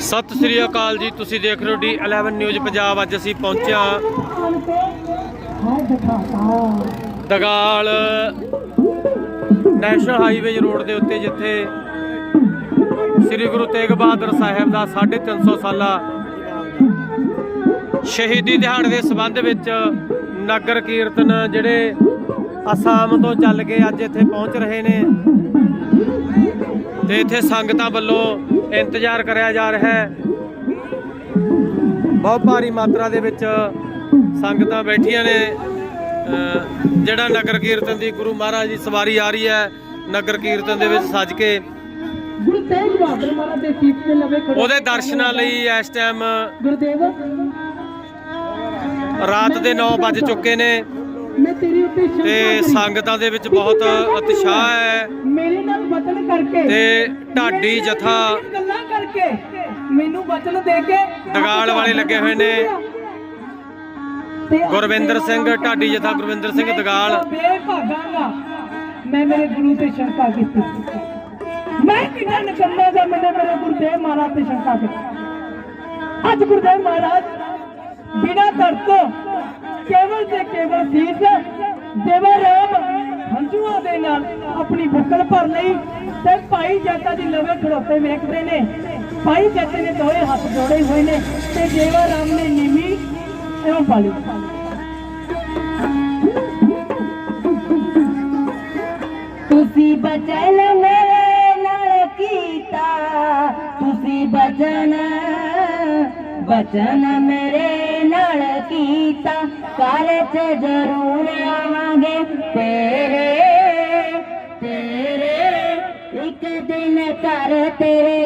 ਸਤਿ ਸ੍ਰੀ ਅਕਾਲ ਜੀ, ਤੁਸੀਂ ਦੇਖ ਰਹੇ ਹੋ ਡੀ 11 ਨਿਊਜ਼ ਪੰਜਾਬ। ਅੱਜ ਅਸੀਂ ਪਹੁੰਚਿਆ ਦਗਾਲ ਨੈਸ਼ਨਲ ਹਾਈਵੇ ਰੋਡ ਦੇ ਉੱਤੇ, ਜਿੱਥੇ ਸ੍ਰੀ ਗੁਰੂ ਤੇਗ ਬਹਾਦਰ ਸਾਹਿਬ ਦਾ 350 ਸਾਲਾ ਸ਼ਹੀਦੀ ਦਿਹਾੜੇ ਦੇ ਸਬੰਧ ਵਿੱਚ ਨਗਰ ਕੀਰਤਨ ਜਿਹੜੇ ਅਸਾਮ ਤੋਂ ਚੱਲ ਕੇ ਅੱਜ ਇੱਥੇ ਪਹੁੰਚ ਰਹੇ ਨੇ। ਤੇ ਇੱਥੇ ਸੰਗਤਾਂ ਵੱਲੋਂ ਇੰਤਜ਼ਾਰ ਕਰਿਆ ਜਾ ਰਿਹਾ ਹੈ। ਬਹੁਤ ਭਾਰੀ ਮਾਤਰਾ ਦੇ ਵਿੱਚ ਸੰਗਤਾਂ ਬੈਠੀਆਂ ਨੇ। ਜਿਹੜਾ ਨਗਰ ਕੀਰਤਨ ਦੀ ਗੁਰੂ ਮਹਾਰਾਜ ਦੀ ਸਵਾਰੀ ਆ ਰਹੀ ਹੈ ਨਗਰ ਕੀਰਤਨ ਦੇ ਵਿੱਚ ਸੱਜ ਕੇ। ਗੁਰੂ ਤੇਗ ਬਹਾਦਰ ਮਹਾਰਾਜ ਦੇ ਸੀਸ ਤੇ ਲਵੇ ਖੜੋ ਉਹਦੇ ਦਰਸ਼ਨਾਂ ਲਈ ਇਸ ਟਾਈਮ ਗੁਰਦੇਵ ਰਾਤ ਦੇ 9 ਵੱਜ ਚੁੱਕੇ ਨੇ। ਮੈਂ ਤੇਰੀ ਉੱਤੇ ਸ਼ਰਧਾ ਤੇ। ਸੰਗਤਾਂ ਦੇ ਵਿੱਚ ਬਹੁਤ ਉਤਸ਼ਾਹ ਹੈ। ਮੇਰੇ ਨਾਲ ਵਚਨ ਕਰਕੇ। ਤੇ ਢਾਡੀ ਜਥਾ ਮੇਰੀਆਂ ਗੱਲਾਂ ਕਰਕੇ ਮੈਨੂੰ ਵਚਨ ਦੇ ਕੇ ਦਗਾਲ ਵਾਲੇ ਲੱਗੇ ਹੋਏ ਨੇ। ਗੁਰਵਿੰਦਰ ਸਿੰਘ ਢਾਡੀ ਜਥਾ ਗੁਰਵਿੰਦਰ ਸਿੰਘ ਦਗਾਲ। ਬੇਭਾਗਾਂਗਾ ਮੈਂ ਮੇਰੇ ਗੁਰੂ ਤੇ ਸ਼ੰਕਾ ਕੀਤੀ। ਮੈਂ ਕਿੰਨਾ ਨਿਕੰਮਾ ਦਾ ਮੈਨੇ ਮੇਰੇ ਗੁਰਦੇਵ ਮਹਾਰਾਜ ਤੇ ਸ਼ੰਕਾ ਕੀਤੀ। ਅੱਜ ਗੁਰਦੇਵ ਮਹਾਰਾਜ ਬਿਨਾ ਧਰਤ ਕੇਵਲ ਤੇ ਕੇਵਲ ਸੀਸ ਦੇਵਾ ਰਾਮ, ਹੰਝੂਆਂ ਦੇ ਨਾਲ ਆਪਣੀ ਬੁੱਕਲ ਭਰ ਲਈ ਤੇ ਭਾਈ ਜੱਟਾ ਦੀ ਲਵੇ ਖੜੋਤੇ ਵੇਖਦੇ ਨੇ। ਭਾਈ ਜੱਟੇ ਨੇ ਦੋਏ ਹੱਥ ਜੋੜੇ ਹੋਏ ਨੇ ਤੇ ਦੇਵਾ ਰਾਮ ਨੇ ਨੀਵੀਂ ਐਵੇਂ ਪਾਲੀ। ਤੁਸੀਂ ਬਚਨ ਮੇਰੇ ਨਾਲ ਕੀਤਾ, ਤੁਸੀਂ ਬਚਨ ਬਚਨ ਮੇਰੇ ਨਾਲ ਕੀਤਾ ਕੱਲ ਚ ਜ਼ਰੂਰ ਆਵਾਂਗੇ। ਤੇਰੇ ਤੇਰੇ ਇੱਕ ਦਿਨ ਘਰ ਤੇਰੇ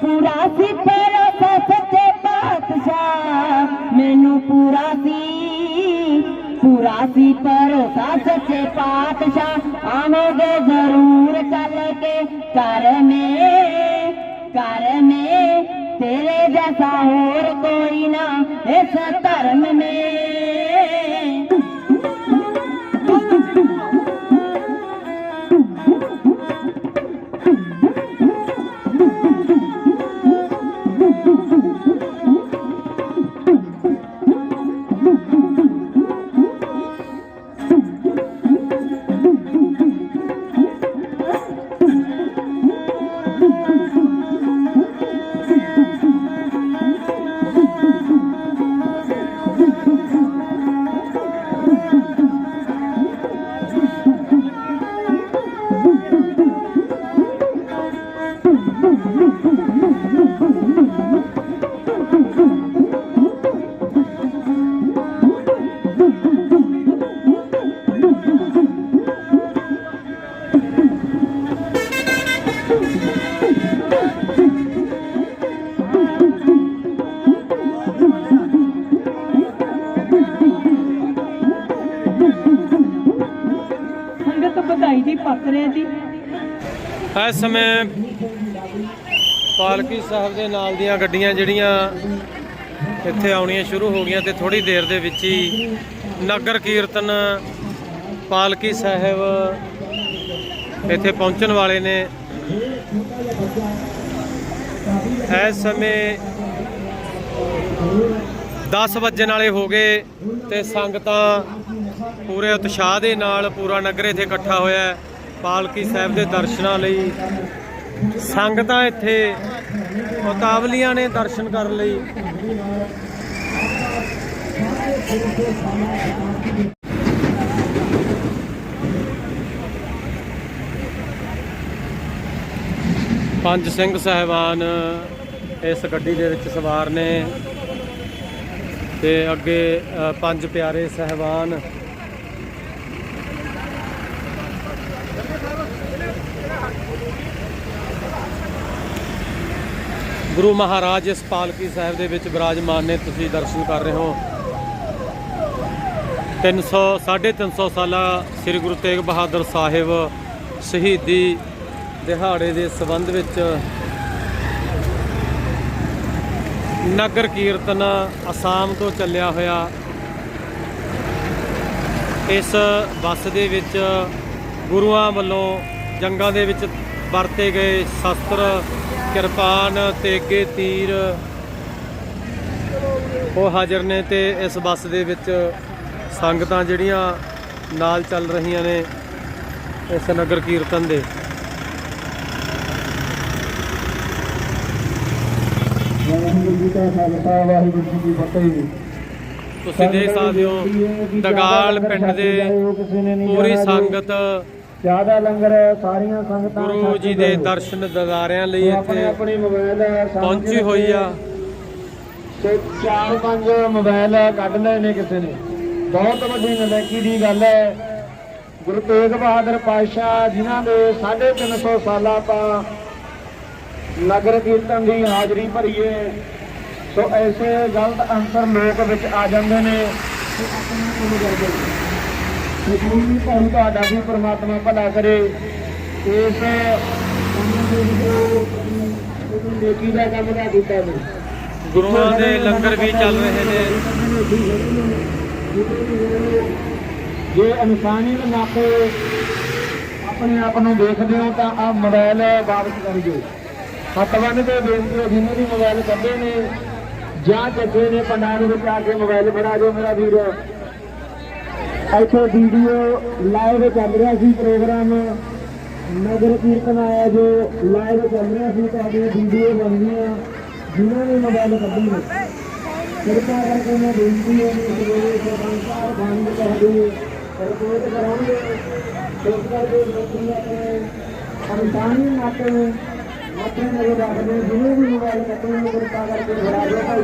ਪੂਰਾ ਸੀ ਭਰੋਸਾ ਸੱਚੇ ਪਾਤਸ਼ਾਹ ਮੈਨੂੰ ਪੂਰਾ ਸੀ ਪੂਰਾ ਸੀ ਭਰੋਸਾ ਸੱਚੇ ਪਾਤਸ਼ਾਹ। ਆਵੋਗੇ ਜ਼ਰੂਰ ਚੱਲ ਕੇ, ਕਰ ਮੇ ਕਰ ਮੇ। ਤੇਰੇ ਜੈਸਾ ਹੋਰ ਕੋਈ ਨਾ ਇਸ ਧਰਮ ਮੇ। ਸੰਗਤ ਵਧਾਈ ਦੀ ਪਾਤਰੇ ਜੀ ਇਸ ਸਮੇਂ ਪਾਲਕੀ ਸਾਹਿਬ ਦੇ ਨਾਲ ਦੀਆਂ ਗੱਡੀਆਂ ਜਿਹੜੀਆਂ ਇੱਥੇ ਆਉਣੀਆਂ ਸ਼ੁਰੂ ਹੋ ਗਈਆਂ ਤੇ ਥੋੜੀ ਦੇਰ ਦੇ ਵਿੱਚ ਹੀ ਨਗਰ ਕੀਰਤਨ ਪਾਲਕੀ ਸਾਹਿਬ ਇੱਥੇ ਪਹੁੰਚਣ ਵਾਲੇ ਨੇ। ਇਸ ਸਮੇਂ 10 ਵੱਜਣ ਵਾਲੇ ਹੋ ਗਏ ਤੇ ਸੰਗਤਾਂ ਪੂਰੇ ਉਤਸ਼ਾਹ ਦੇ ਨਾਲ ਪੂਰਾ ਨਗਰ ਇੱਥੇ ਇਕੱਠਾ ਹੋਇਆ ਹੈ। ਪਾਲਕੀ ਸਾਹਿਬ ਦੇ ਦਰਸ਼ਨਾਂ ਲਈ ਸੰਗਤਾਂ ਇੱਥੇ ਉਤਾਵਲੀਆਂ ਨੇ ਦਰਸ਼ਨ ਕਰਨ ਲਈ। ਪੰਜ ਸਿੰਘ ਸਹਿਬਾਨ ਇਸ ਗੱਡੀ ਦੇ ਵਿੱਚ ਸਵਾਰ ਨੇ ਤੇ ਅੱਗੇ ਪੰਜ ਪਿਆਰੇ ਸਹਿਬਾਨ ਗੁਰੂ ਮਹਾਰਾਜ ਇਸ ਪਾਲਕੀ ਸਾਹਿਬ ਦੇ ਵਿੱਚ ਵਿਰਾਜਮਾਨ ਨੇ, ਤੁਸੀਂ ਦਰਸ਼ਨ ਕਰ ਰਹੇ ਹੋ। 300 350 ਸਾਲਾ ਸ੍ਰੀ ਗੁਰੂ ਤੇਗ ਬਹਾਦਰ ਸਾਹਿਬ ਸ਼ਹੀਦੀ ਦਿਹਾੜੇ ਦੇ ਸੰਬੰਧ ਵਿੱਚ ਨਗਰ ਕੀਰਤਨ ਅਸਾਮ ਤੋਂ ਚੱਲਿਆ ਹੋਇਆ। ਇਸ ਬੱਸ ਦੇ ਵਿੱਚ ਗੁਰੂਆਂ ਵੱਲੋਂ ਜੰਗਾਂ ਦੇ ਵਿੱਚ ਵਰਤੇ ਗਏ ਸ਼ਸਤਰ ਕਿਰਪਾਨ ਤੇਗੇ ਤੀਰ। ਉਹ ਹਾਜ਼ਰ ਨੇ ਤੇ ਇਸ ਬੱਸ ਦੇ ਵਿੱਚ ਸੰਗਤਾਂ ਜਿਹੜੀਆਂ ਨਾਲ ਚੱਲ ਰਹੀਆਂ ਨੇ ਇਸ ਨਗਰ ਕੀਰਤਨ ਦੇ। ਤੁਸੀਂ ਦੇਖ ਸਕਦੇ ਹੋ ਦਗਾਲ ਪਿੰਡ ਦੇ ਪੂਰੀ ਸੰਗਤ ਜ਼ਿਆਦਾ ਲੰਗਰ ਸਾਰੀਆਂ ਸੰਗਤਾਂ ਗੁਰੂ ਜੀ ਦੇ ਦਰਸ਼ਨ ਦਿਦਾਰਿਆਂ ਲਈ ਇੱਥੇ ਆਪਣੇ ਮੋਬਾਈਲ ਪਹੁੰਚੀ ਕੇ ਹੋਈ ਆ। ਤੇ ਚਾਰ ਪੰਜ ਮੋਬਾਈਲ ਕੱਢ ਲਏ ਨੇ ਕਿਸੇ ਨੇ। ਬਹੁਤ ਵੱਡੀ ਨਲਾਇਕੀ ਦੀ ਗੱਲ ਹੈ। ਗੁਰੂ ਤੇਗ ਬਹਾਦਰ ਪਾਤਸ਼ਾਹ ਜਿਨ੍ਹਾਂ ਦੇ 350 ਸਾਲਾਂ ਆਪਾਂ ਨਗਰ ਕੀਰਤਨ ਦੀ ਹਾਜ਼ਰੀ ਭਰੀਏ ਸੋ ਐਸੇ ਗਲਤ ਅੰਸਰ ਲੋਕ ਵਿੱਚ ਆ ਜਾਂਦੇ ਨੇ। ਤੇ ਆਪਣੇ ਕੰਮ ਕਰਦੇ ਕੋਈ ਵੀ ਤੁਹਾਡਾ ਵੀ ਪ੍ਰਮਾਤਮਾ ਭਲਾ ਕਰੇ। ਇਸ ਦੇ ਦਾ ਕੰਮ ਦਾ ਕੀਤਾ ਨੇ ਗੁਰੂਆਂ ਦੇ ਲੰਗਰ ਵੀ ਚੱਲ ਰਹੇ ਨੇ। ਜੇ ਇਨਸਾਨੀ ਦੇ ਨਾਤੇ ਆਪਣੇ ਆਪ ਨੂੰ ਦੇਖਦੇ ਹੋ ਤਾਂ ਆ ਮੋਬਾਈਲ ਵਾਪਸ ਕਰ ਦਿਓ। ਬੰਨ ਕੇ ਬੇਨਤੀ ਹੈ ਜਿਨ੍ਹਾਂ ਦੀ ਮੋਬਾਈਲ ਕੱਢੇ ਨੇ ਜਾਂ ਚੱਕੇ ਨੇ ਪੰਡਾਲ ਵਿੱਚ ਆ ਕੇ ਮੋਬਾਈਲ ਫੜਾ ਦਿਓ ਮੇਰਾ ਵੀਰ। ਇੱਥੇ ਵੀਡੀਓ ਲਾਈਵ ਚੱਲ ਰਿਹਾ ਸੀ ਪ੍ਰੋਗਰਾਮ ਨਗਰ ਕੀਰਤਨ ਆਇਆ ਜੋ ਲਾਈਵ ਚੱਲ ਰਿਹਾ ਸੀ ਤੁਹਾਡੀ ਵੀਡੀਓ ਬਣਨੀਆਂ ਜਿਨ੍ਹਾਂ ਨੇ ਮੋਬਾਈਲ ਕੱਢੇ ਨੇ ਕਿਰਪਾ ਕਰਕੇ ਮੈਂ ਬੇਨਤੀ ਹੈ ਕਿ ਜਿਹੜੇ ਸਰਪੰਚ ਬੰਦ ਕਰ ਰਿਪੋਰਟ ਕਰਾਂਗੇ। ਇਸ ਕਰਕੇ ਲੋਕੀ ਆਪਣੇ ਅਨਸਾਨੀ ਨਾਤੇ ਆਪਣੇ ਨਜ਼ਰ ਰੱਖਦੇ ਜਿਹਨੇ ਵੀ ਮੋਬਾਈਲ ਕੱਢੇ ਕਿਰਪਾ ਕਰਕੇ ਫੜਾ ਦਿਓ ਭਾਈ।